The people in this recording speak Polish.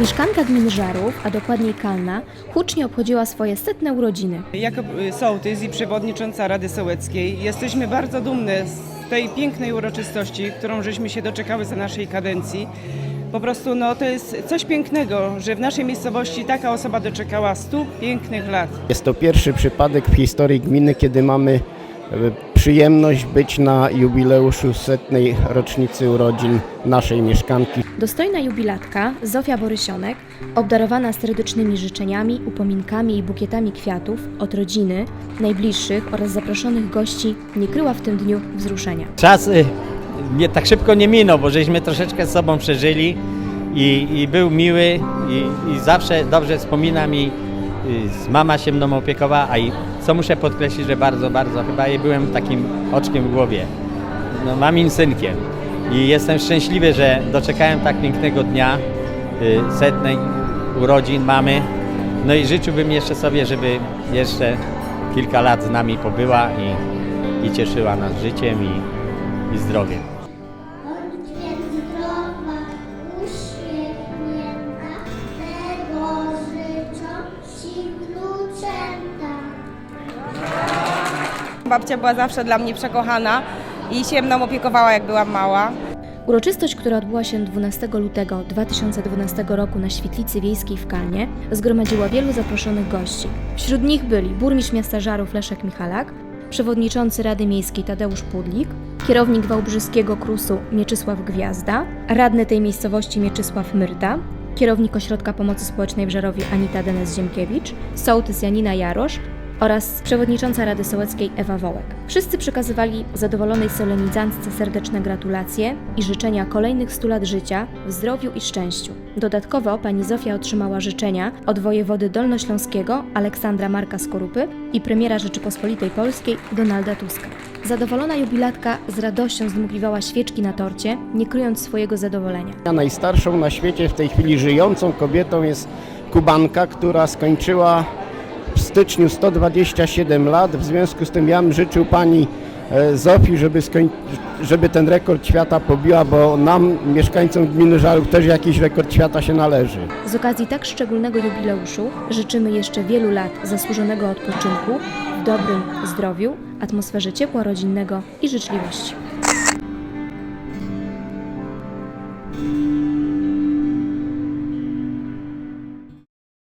Mieszkanka gminy Żarów, a dokładniej Kalna, hucznie obchodziła swoje setne urodziny. Jako y, sołtys i przewodnicząca Rady Sołeckiej jesteśmy bardzo dumne z tej pięknej uroczystości, którą żeśmy się doczekały za naszej kadencji. Po prostu no, to jest coś pięknego, że w naszej miejscowości taka osoba doczekała 100 pięknych lat. Jest to pierwszy przypadek w historii gminy, kiedy mamy e, przyjemność być na jubileuszu setnej rocznicy urodzin naszej mieszkanki. Dostojna jubilatka Zofia Borysionek, obdarowana serdecznymi życzeniami, upominkami i bukietami kwiatów od rodziny, najbliższych oraz zaproszonych gości, nie kryła w tym dniu wzruszenia. Czas y, nie, tak szybko nie minął, bo żeśmy troszeczkę z sobą przeżyli i, i był miły i, i zawsze dobrze wspominam i y, mama się mną opiekowała, a i co muszę podkreślić, że bardzo, bardzo chyba jej byłem takim oczkiem w głowie, no, mamin synkiem i jestem szczęśliwy, że doczekałem tak pięknego dnia y, setnej urodzin mamy, no i życzyłbym jeszcze sobie, żeby jeszcze kilka lat z nami pobyła i, i cieszyła nas życiem i, i zdrowiem. Babcia była zawsze dla mnie przekochana i się mną opiekowała, jak byłam mała. Uroczystość, która odbyła się 12 lutego 2012 roku na Świetlicy Wiejskiej w Kalnie, zgromadziła wielu zaproszonych gości. Wśród nich byli burmistrz miasta Żarów Leszek Michalak, przewodniczący Rady Miejskiej Tadeusz Pudlik, kierownik Wałbrzyskiego Krusu Mieczysław Gwiazda, radny tej miejscowości Mieczysław Myrta, kierownik Ośrodka Pomocy Społecznej w Żarowie Anita Denes-Ziemkiewicz, sołtys Janina Jarosz oraz przewodnicząca Rady Sołeckiej Ewa Wołek. Wszyscy przekazywali zadowolonej solenizantce serdeczne gratulacje i życzenia kolejnych 100 lat życia w zdrowiu i szczęściu. Dodatkowo pani Zofia otrzymała życzenia od wojewody dolnośląskiego Aleksandra Marka Skorupy i premiera Rzeczypospolitej Polskiej Donalda Tuska. Zadowolona jubilatka z radością zdmuchiwała świeczki na torcie, nie kryjąc swojego zadowolenia. A najstarszą na świecie w tej chwili żyjącą kobietą jest Kubanka, która skończyła styczniu 127 lat. W związku z tym ja bym życzył pani e, Zofii, żeby, żeby ten rekord świata pobiła, bo nam, mieszkańcom gminy Żarów, też jakiś rekord świata się należy. Z okazji tak szczególnego jubileuszu życzymy jeszcze wielu lat zasłużonego odpoczynku w dobrym zdrowiu, atmosferze ciepła rodzinnego i życzliwości.